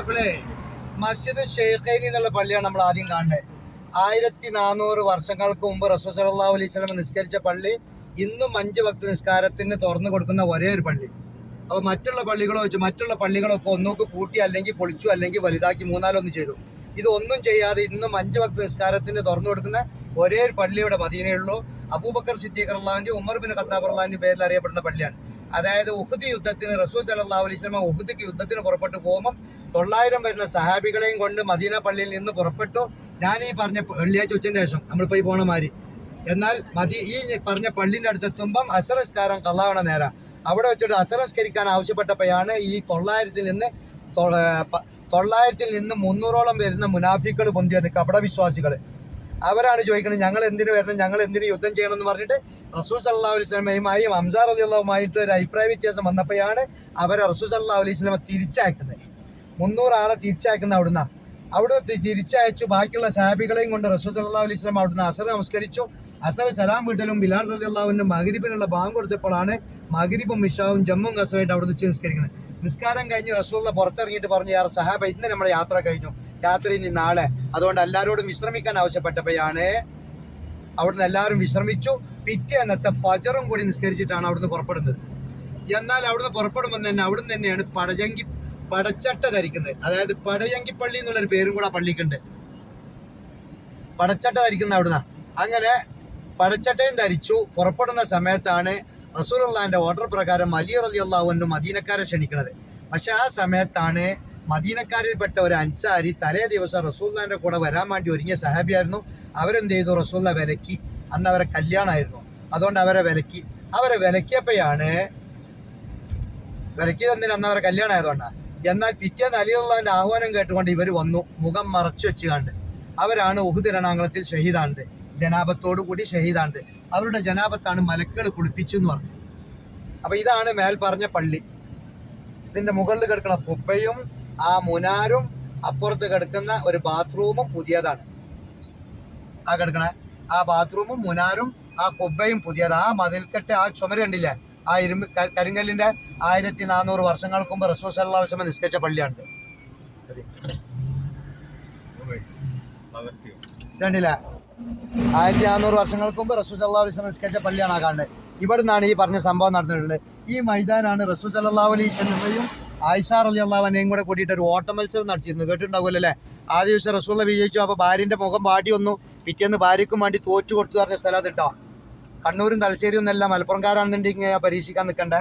നമ്മളെ മസ്ജിദ് ഷെയ്ഖൈനി എന്നുള്ള പള്ളിയാണ് നമ്മൾ ആദ്യം കാണുന്നത്. ആയിരത്തി നാനൂറ് വർഷങ്ങൾക്ക് മുമ്പ് റസൂൽ സല്ലല്ലാഹു അലൈഹി വസല്ലം നിസ്കരിച്ച പള്ളി ഇന്നും അഞ്ച് ഭക്ത നിസ്കാരത്തിന് തുറന്നു കൊടുക്കുന്ന ഒരേ ഒരു പള്ളി. അപ്പോൾ മറ്റുള്ള പള്ളികളോ വെച്ച് മറ്റുള്ള പള്ളികളൊക്കെ ഒന്നോക്ക് കൂട്ടി അല്ലെങ്കിൽ പൊളിച്ചു അല്ലെങ്കിൽ വലുതാക്കി ഒന്നും ചെയ്തു. ഇതൊന്നും ചെയ്യാതെ ഇന്നും അഞ്ച് ഭക്ത നിസ്കാരത്തിന് തുറന്നു കൊടുക്കുന്ന ഒരേ ഒരു പള്ളിയുടെ മദീനയുള്ളൂ അബൂബക്കർ സിദ്ദീഖ് അള്ളാഹിന്റെ ഉമർ ബിൻ ഖത്താബ് അള്ളാഹിന്റെ പേരിൽ അറിയപ്പെടുന്ന പള്ളിയാണ്. അതായത് ഉഹുദ് യുദ്ധത്തിന് റസൂൽ സല്ലല്ലാഹു അലൈഹി വസല്ലം ഉഹുദ് യുദ്ധത്തിന് പുറപ്പെട്ടു പോകുമ്പോൾ തൊള്ളായിരം വരുന്ന സഹാബികളെയും കൊണ്ട് മദീന പള്ളിയിൽ നിന്ന് പുറപ്പെട്ടു. ഞാൻ ഈ പറഞ്ഞ വെള്ളിയാഴ്ച ഉച്ചന്റെ ശേഷം നമ്മളിപ്പോൾ ഈ പോണ മാതിരി. എന്നാൽ മതി ഈ പറഞ്ഞ പള്ളിന്റെ അടുത്തെത്തുമ്പം അസറസ്കാരം കള്ളാവണ നേര. അവിടെ വെച്ചിട്ട് അസറസ്കരിക്കാൻ ആവശ്യപ്പെട്ടപ്പോഴാണ് ഈ തൊള്ളായിരത്തിൽ നിന്ന് തൊള്ളായിരത്തിൽ നിന്ന് മുന്നൂറോളം വരുന്ന മുനാഫിക്കൾ പൊന്തി അവിടെ വിശ്വാസികൾ അവരാണ് ചോദിക്കുന്നത് ഞങ്ങൾ എന്തിനു വരണം? ഞങ്ങൾ എന്തിനു യുദ്ധം ചെയ്യണം? എന്ന് പറഞ്ഞിട്ട് റസൂൽ സല്ലാ അലൈഹി സ്വലമയുമായും അംസാർ അലി അള്ളാഹുമായിട്ട് ഒരു അഭിപ്രായ വ്യത്യാസം വന്നപ്പോഴാണ് അവരെ റസൂൽ സല്ലാ അലൈഹി സ്വലമ തിരിച്ചയക്കുന്നത്. മുന്നൂറ് ആളെ തിരിച്ചയക്കുന്ന അവിടുന്ന്. അവിടെ തിരിച്ചയച്ചു. ബാക്കിയുള്ള സാബികളെയും കൊണ്ട് റസൂൽ സല്ലാ അലൈഹി സ്വലം അവിടുന്ന് അസർ നമസ്കരിച്ചു. അസർ സലാം വീട്ടിലും ബിലാൽ റലി അള്ളാഹുവിന്റെ മകരിബിനുള്ള ബാങ്ക് കൊടുത്തപ്പോഴാണ് മകരിബും മിഷാവും ജമ്മും കസറായിട്ട് അവിടെ വെച്ച് നിസ്കരിക്കുന്നത്. നിസ്കാരം കഴിഞ്ഞ് റസൂലിനെ പുറത്തിറങ്ങിയിട്ട് പറഞ്ഞു യാർ സഹാബ ഇന്ന് നമ്മുടെ യാത്ര കഴിഞ്ഞു. യാത്ര ഇനി നാളെ. അതുകൊണ്ട് എല്ലാവരോടും വിശ്രമിക്കാൻ ആവശ്യപ്പെട്ടപ്പോഴാണ് അവിടുന്ന് എല്ലാവരും വിശ്രമിച്ചു. പിറ്റേ അന്നത്തെ ഫജറും കൂടി നിസ്കരിച്ചിട്ടാണ് അവിടുന്ന് പുറപ്പെടുന്നത്. എന്നാൽ അവിടുന്ന് പുറപ്പെടുമ്പോൾ തന്നെ അവിടുന്ന് തന്നെയാണ് പടജങ്കി പടച്ചട്ട ധരിക്കുന്നത്. അതായത് പടയങ്കി പള്ളി എന്നുള്ളൊരു പേരും കൂടെ പള്ളിക്കുണ്ട്. പടച്ചട്ട ധരിക്കുന്ന അവിടുന്ന്. അങ്ങനെ പടച്ചട്ടയും ധരിച്ചു. പുറപ്പെടുന്ന സമയത്താണ് റസൂലുള്ളാന്റെ ഓർഡർ പ്രകാരം അലി റലി അള്ളാഹുവിനും മദീനക്കാരെ ക്ഷണിക്കുന്നത്. പക്ഷെ ആ സമയത്താണ് മദീനക്കാരിൽപ്പെട്ട ഒരു അൻസാരി തലേ ദിവസം റസൂല്ലാന്റെ കൂടെ വരാൻ വേണ്ടി ഒരുങ്ങിയ സഹാബിയായിരുന്നു. അവരെന്ത് ചെയ്തു? റസൂല്ല വിലക്കി. അന്ന് അവരെ കല്യാണമായിരുന്നു അതുകൊണ്ട് അവരെ വിലക്കി. അവരെ വിലക്കിയപ്പോഴാണ് വിലക്കിയത് എന്തിനാ? അന്ന് അവരെ കല്യാണം ആയതുകൊണ്ടാണ് എന്നാൽ പിറ്റേന്ന് അലിയുള്ളതിന്റെ ആഹ്വാനം കേട്ടുകൊണ്ട് ഇവർ വന്നു. മുഖം മറച്ചു വെച്ച് കണ്ട് അവരാണ് ഉഹുദ് രണാങ്കളത്തിൽ ഷഹീദാണ്ട്. ജനാപത്തോടു കൂടി ഷഹീദാണ്ട്. അവരുടെ ജനാപത്താണ് മലക്കുകൾ കുളിപ്പിച്ചു എന്ന് പറഞ്ഞു. അപ്പൊ ഇതാണ് മേൽ പറഞ്ഞ പള്ളി. ഇതിന്റെ മുകളിൽ കിടക്കുന്ന കുപ്പയും ആ മുനാരും അപ്പുറത്ത് കിടക്കുന്ന ഒരു ബാത്റൂമും പുതിയതാണ്. ആ കിടക്കണ? ആ ബാത്റൂമും മുനാരും ആ കുബ്ബയും പുതിയത്. ആ മതിൽക്കെട്ട് ആ ചുമര കണ്ടില്ലേ? ആ ഇരുമ്പ് കരിങ്കല്ലിന്റെ ആയിരത്തി നാനൂറ് വർഷങ്ങൾക്ക് മുമ്പ് സല്ലല്ലാഹു അലൈഹി നിസ്കരിച്ച പള്ളിയാണ് ശരി. ഇതുണ്ടില്ലേ? ആയിരത്തി നാനൂറ് വർഷങ്ങൾക്ക് മുമ്പ് റസൂസ് അലൈഹി നിസ്കരിച്ച പള്ളിയാണ് ആ കാണുന്നത്. ഇവിടെ നിന്നാണ് ഈ പറഞ്ഞ സംഭവം നടന്നിട്ടുള്ളത്. ഈ മൈതാനാണ് റസൂസ് അല്ലാ അലൈഹി വസല്ലമയും ആയിഷ അലി അള്ളാഹുവിനെയും കൂടെ കൂട്ടിയിട്ട് ഒരു ഓട്ട മത്സരം നടത്തിയിരുന്നു. കേട്ടിട്ടുണ്ടാവുമല്ലോ അല്ലേ? ആ ദിവസം റസൂള്ള വിജയിച്ചു. അപ്പോൾ ഭാര്യന്റെ മുഖം പാടി വന്നു. പിറ്റേന്ന് ഭാര്യയ്ക്കും വേണ്ടി തോറ്റു കൊടുത്തു പറഞ്ഞ സ്ഥലത്തിട്ടോ കേട്ടോ കണ്ണൂരും തലശ്ശേരിയും ഒന്നല്ല മലപ്പുറംകാരാണെന്നുണ്ടെങ്കിൽ പരീക്ഷിക്കാൻ നിൽക്കണ്ടേ?